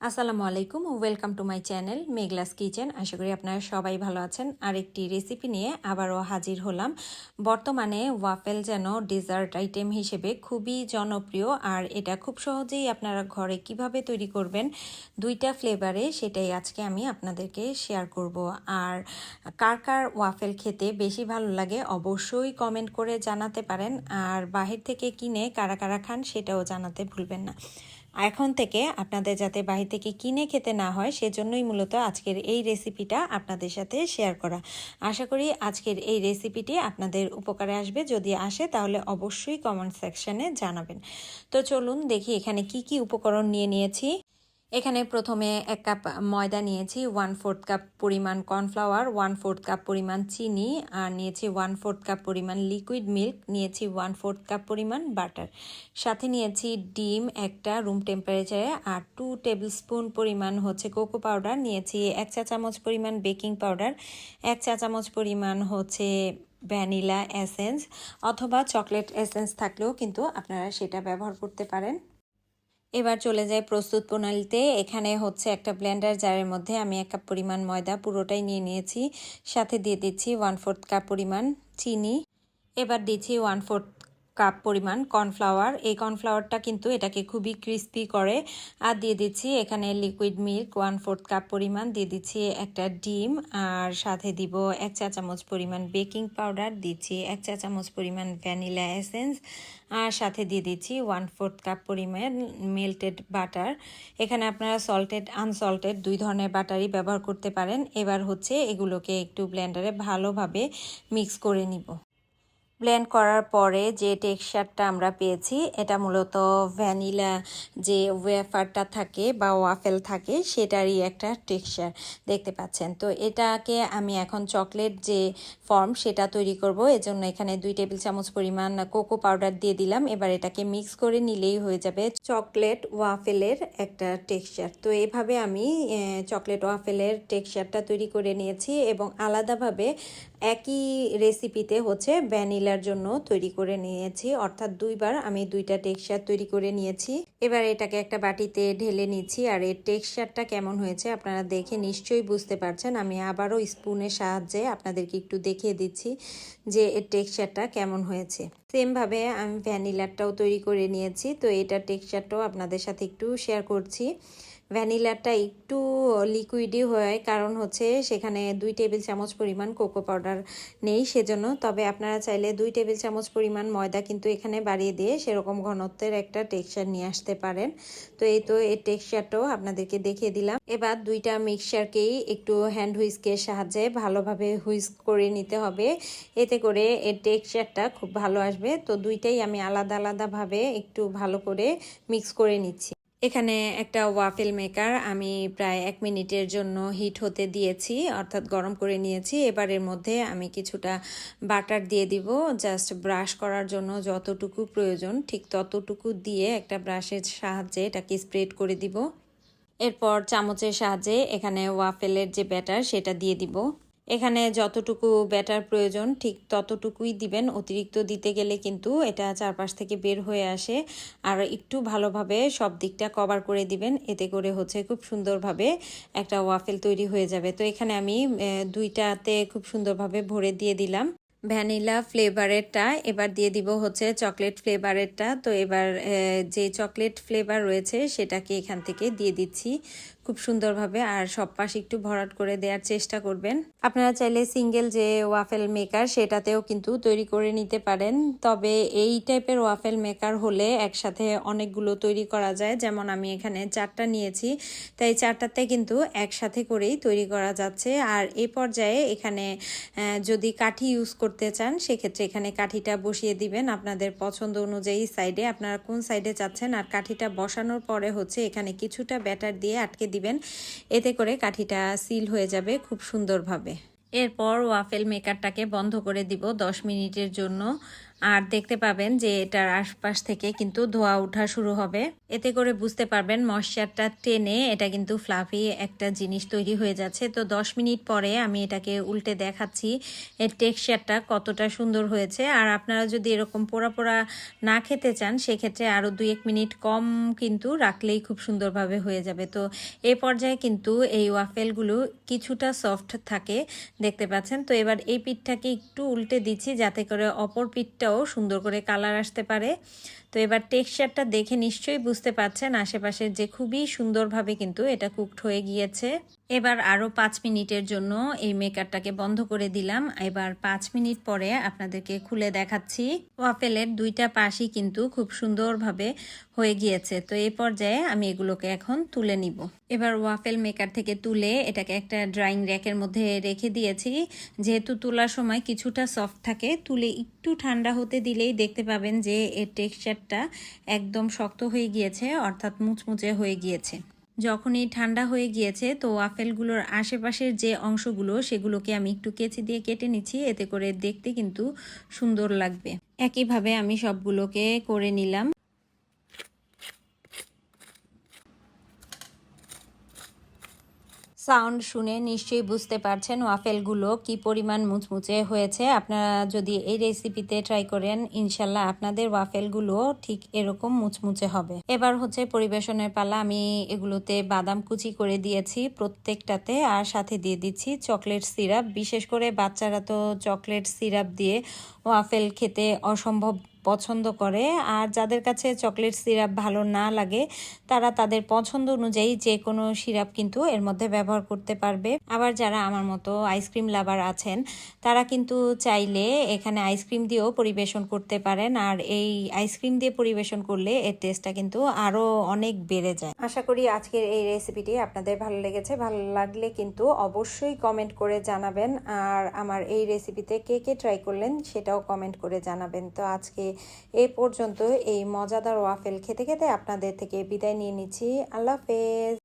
আসসালামু আলাইকুম welcome to my channel Meghla's kitchen আশা করি আপনারা সবাই ভালো আছেন। আরেকটি রেসিপি নিয়ে আবারও হাজির হলাম। বর্তমানে ওয়াফেল যেন ডেজার্ট আইটেম হিসেবে খুবই জনপ্রিয়, আর এটা খুব সহজেই আপনারা ঘরে কীভাবে তৈরি করবেন, দুইটা ফ্লেভারে সেটাই আজকে আমি আপনাদেরকে শেয়ার করব। আর কার কার ওয়াফেল খেতে বেশি ভালো লাগে অবশ্যই কমেন্ট করে জানাতে পারেন, আর বাহির থেকে কিনে কারা কারা খান সেটাও জানাতে ভুলবেন না। এখন থেকে আপনাদের যাতে বাহির থেকে কিনে খেতে না হয়, সেজন্যই মূলত আজকের এই রেসিপিটা আপনাদের সাথে শেয়ার করা। আশা করি আজকের এই রেসিপিটি আপনাদের উপকারে আসবে। যদি আসে, তাহলে অবশ্যই কমেন্ট সেকশানে জানাবেন। তো চলুন দেখি এখানে কি কি উপকরণ নিয়ে নিয়েছি। এখানে প্রথমে এক কাপ ময়দা নিয়েছি ওয়ান ফোর্থ কাপ পরিমাণ কর্নফ্লাওয়ার ওয়ান ফোর্থ কাপ পরিমাণ চিনি, আর নিয়েছি ওয়ান ফোর্থ কাপ পরিমাণ লিকুইড মিল্ক নিয়েছি ওয়ান ফোর্থ কাপ পরিমাণ বাটার সাথে নিয়েছি ডিম একটা রুম টেম্পারেচারে আর টু টেবিল স্পুন পরিমাণ হচ্ছে কোকো পাউডার নিয়েছি এক চা চামচ পরিমাণ বেকিং পাউডার এক চা চামচ পরিমাণ হচ্ছে ভ্যানিলা এসেন্স অথবা চকলেট এসেন্স থাকলেও কিন্তু আপনারা সেটা ব্যবহার করতে পারেন। এবার চলে যাই প্রস্তুত প্রণালীতে। এখানে হচ্ছে একটা ব্লেন্ডার জারের মধ্যে আমি এক কাপ পরিমাণ ময়দা পুরোটাই নিয়ে নিয়েছি। সাথে দিয়ে দিচ্ছি ওয়ান ফোর্থ কাপ পরিমাণ চিনি। এবার দিচ্ছি ওয়ান ফোর্থ কাপ পরিমাণ, কর্নফ্লাওয়ার। এই কর্নফ্লাওয়ারটা কিন্তু এটাকে খুবই ক্রিস্পি করে। আর দিয়ে দিচ্ছি এখানে liquid milk one fourth cup পরিমাণ। দিয়ে দিচ্ছি একটা ডিম আর সাথে দিব এক চা চামচ পরিমাণ বেকিং পাউডার। দিচ্ছি এক চা চামচ পরিমাণ ভ্যানিলা এসেন্স। আর সাথে দিয়ে দিচ্ছি ওয়ান ফোর্থ কাপ পরিমাণ মেল্টেড বাটার। এখানে আপনারা সল্টেড, আনসল্টেড দুই ধরনের বাটারই ব্যবহার করতে পারেন। এবার হচ্ছে এগুলোকে একটু ব্লেন্ডারে ভালোভাবে মিক্স করে নিব। ব্লেন্ড করার পরে যে টেক্সচারটা আমরা পেয়েছি, এটা মূলত ভ্যানিলা যে ওয়েফারটা থাকে বা ওয়াফেল থাকে, সেটারই একটা টেক্সচার দেখতে পাচ্ছেন। তো এটাকে আমি এখন চকলেট যে ফর্ম সেটা তৈরি করব। এজন্য এখানে দুই টেবিল চামচ পরিমাণ কোকো পাউডার দিয়ে দিলাম। এবার এটাকে মিক্স করে নিলেই হয়ে যাবে চকলেট ওয়াফেলের একটা টেক্সচার তো এভাবে আমি চকলেট ওয়াফেলের টেক্সচারটা তৈরি করে নিয়েছি এবং আলাদাভাবে একই রেসিপিতে হচ্ছে ভ্যানিলার জন্য তৈরি করে নিয়েছি। অর্থাৎ দুইবার আমি দুইটা টেক্সচার তৈরি করে নিয়েছি। এবার এটাকে একটা বাটিতে ঢেলে নিচ্ছি আর এর টেক্সচারটা কেমন হয়েছে আপনারা দেখে নিশ্চয়ই বুঝতে পারছেন। আমি আবারও স্পুনের সাহায্যে আপনাদেরকে একটু দেখিয়ে দিচ্ছি যে এর টেক্সচারটা কেমন হয়েছে। সেমভাবে আমি ভ্যানিলারটাও তৈরি করে নিয়েছি। তো এটার টেক্সচারটাও আপনাদের সাথে একটু শেয়ার করছি। ভ্যানিলাটা একটু লিকুইডই হয়, কারণ হচ্ছে সেখানে দুই টেবিল চামচ পরিমাণ কোকো পাউডার নেই সেজন্য। তবে আপনারা চাইলে দুই টেবিল চামচ পরিমাণ ময়দা কিন্তু এখানে বাড়িয়ে দিয়ে সেরকম ঘনত্বের একটা টেক্সচার নিয়ে আসতে পারেন। তো এই তো এই টেক্সচারটাও আপনাদেরকে দেখিয়ে দিলাম। এবার দুইটা মিক্সচারকেই একটু হ্যান্ড হুইস্কের সাহায্যে ভালোভাবে হুইস্ক করে নিতে হবে। এতে করে এর টেক্সচারটা খুব ভালো আসবে। তো দুইটাই আমি আলাদা আলাদাভাবে একটু ভালো করে মিক্স করে নিচ্ছি। এখানে একটা ওয়াফেল মেকার আমি প্রায় এক মিনিটের জন্য হিট হতে দিয়েছি, অর্থাৎ গরম করে নিয়েছি। এবারের মধ্যে আমি কিছুটা বাটার দিয়ে দিব জাস্ট ব্রাশ করার জন্য যতটুকু প্রয়োজন, ঠিক ততটুকু দিয়ে একটা ব্রাশের সাহায্যে এটাকে স্প্রেড করে দিব। এরপর চামচের সাহায্যে এখানে ওয়াফেলের যে ব্যাটার সেটা দিয়ে দিব। এখানে যতটুকু ব্যাটার প্রয়োজন, ঠিক ততটুকুই দিবেন। অতিরিক্ত দিতে গেলে কিন্তু এটা চারপাশ থেকে বের হয়ে আসে। আর একটু ভালোভাবে সব দিকটা কভার করে দিবেন। এতে করে হচ্ছে খুব সুন্দরভাবে একটা ওয়াফেল তৈরি হয়ে যাবে। তো এখানে আমি দুইটাতে খুব সুন্দরভাবে ভরে দিয়ে দিলাম। ভ্যানিলা ফ্লেভারেরটা, এবার দিয়ে দিব হচ্ছে চকলেট ফ্লেভারেরটা। তো এবার যে চকলেট ফ্লেভার রয়েছে, সেটাকে এখান থেকে দিয়ে দিচ্ছি। খুব সুন্দরভাবে আর সব পাশ একটু ভরাট করে দেওয়ার চেষ্টা করবেন। আপনারা চাইলে সিঙ্গেল যে ওয়াফেল মেকার, সেটাতেও কিন্তু তৈরি করে নিতে পারেন। তবে এই টাইপের ওয়াফেল মেকার হলে একসাথে অনেকগুলো তৈরি করা যায়। যেমন আমি এখানে চারটা নিয়েছি, তাই চারটাতে কিন্তু একসাথে করেই তৈরি করা যাচ্ছে। আর এ পর্যায়ে এখানে যদি কাঠি ইউজ করতে চান, সেক্ষেত্রে এখানে কাঠিটা বসিয়ে দিবেন আপনাদের পছন্দ অনুযায়ী সাইডে আপনারা কোন সাইডে চাচ্ছেন? আর কাঠিটা বসানোর পরে হচ্ছে এখানে কিছুটা ব্যাটার দিয়ে আটকে দিবেন। এতে করে কাঠিটা সিল হয়ে যাবে খুব সুন্দরভাবে। এরপর ওয়াফেল মেকারটাকে বন্ধ করে দিব দশ মিনিটের জন্য। আর দেখতে পাবেন যে এটার আশপাশ থেকে কিন্তু ধোয়া ওঠা শুরু হবে। এতে করে বুঝতে পারবেন ময়শ্চারটা টেনে এটা কিন্তু ফ্লাফি একটা জিনিস তৈরি হয়ে যাচ্ছে। তো দশ মিনিট পরে আমি এটাকে উল্টে দেখাচ্ছি, এর টেক্সচারটা কতটা সুন্দর হয়েছে। আর আপনারা যদি এরকম পোড়া পোড়া না খেতে চান, সেক্ষেত্রে আরও দুই এক মিনিট কম কিন্তু রাখলেই খুব সুন্দরভাবে হয়ে যাবে। তো এ পর্যায়ে কিন্তু এই ওয়াফেলগুলো কিছুটা সফট থাকে, দেখতে পাচ্ছেন। তো এবার এই পিঠটাকে একটু উল্টে দিচ্ছি, যাতে করে অপর পিঠটাও সুন্দর করে কালার আসতে পারে। তো এবার টেক্সচারটা দেখে নিশ্চয়ই বুঝতে পারছেন আশেপাশে যে খুবই সুন্দরভাবে কিন্তু এটা কুকড হয়ে গিয়েছে। এবার আরও পাঁচ মিনিটের জন্য এই মেকারটাকে বন্ধ করে দিলাম। এবার পাঁচ মিনিট পরে আপনাদেরকে খুলে দেখাচ্ছি। ওয়াফেলের দুইটা পাশই কিন্তু খুব সুন্দরভাবে হয়ে গিয়েছে। তো এই পর্যায়ে আমি এগুলোকে এখন তুলে নিব। এবার ওয়াফেল মেকার থেকে তুলে এটাকে একটা ড্রাইং র্যাকের মধ্যে রেখে দিয়েছি। যেহেতু তোলার সময় কিছুটা সফট থাকে, তুলে একটু ঠান্ডা হতে দিলেই দেখতে পাবেন যে এর টেক্সচারটা একদম শক্ত হয়ে গিয়েছে, অর্থাৎ মুচমুচে হয়ে গিয়েছে। যখনই ঠান্ডা হয়ে গিয়েছে, তো ওয়াফেলগুলোর আশেপাশের যে অংশগুলো, সেগুলোকে আমি একটু কেচি দিয়ে কেটে নিচ্ছি, এতে করে দেখতে কিন্তু সুন্দর লাগবে। একইভাবে আমি সবগুলোকে করে নিলাম। সাউন্ড শুনে নিশ্চয়ই বুঝতে পারছেন ওয়াফেলগুলো কি পরিমাণ মুচমুচে হয়েছে। আপনারা যদি এই রেসিপিতে ট্রাই করেন, ইনশাল্লাহ আপনাদের ওয়াফেলগুলো ঠিক এরকম মুচমুচে হবে। এবার হচ্ছে পরিবেশনের পালা। আমি এগুলোতে বাদাম কুচি করে দিয়েছি প্রত্যেকটাতে আর সাথে দিয়ে দিচ্ছি চকলেট সিরাপ। বিশেষ করে বাচ্চারা তো চকলেট সিরাপ দিয়ে ওয়াফেল খেতে অসম্ভব পছন্দ করে। আর যাদের কাছে চকলেট সিরাপ ভালো না লাগে, তারা তাদের পছন্দ অনুযায়ী যে কোনো সিরাপ কিন্তু এর মধ্যে ব্যবহার করতে পারবে। আবার যারা আমার মতো আইসক্রিম লাভার আছেন, তারা কিন্তু চাইলে এখানে আইসক্রিম দিয়েও পরিবেশন করতে পারেন। আর এই আইসক্রিম দিয়ে পরিবেশন করলে এর টেস্টটা কিন্তু আরও অনেক বেড়ে যায়। আশা করি আজকের এই রেসিপিটি আপনাদের ভালো লেগেছে। ভালো লাগলে কিন্তু অবশ্যই কমেন্ট করে জানাবেন। আর আমার এই রেসিপিতে কে কে ট্রাই করলেন, সেটাও কমেন্ট করে জানাবেন। তো আজকে এ পর্যন্ত এই মজাদার ওয়াফেল খেতে খেতে আপনাদের থেকে বিদায় নিয়ে নিচ্ছি। আল্লাহ হাফেজ।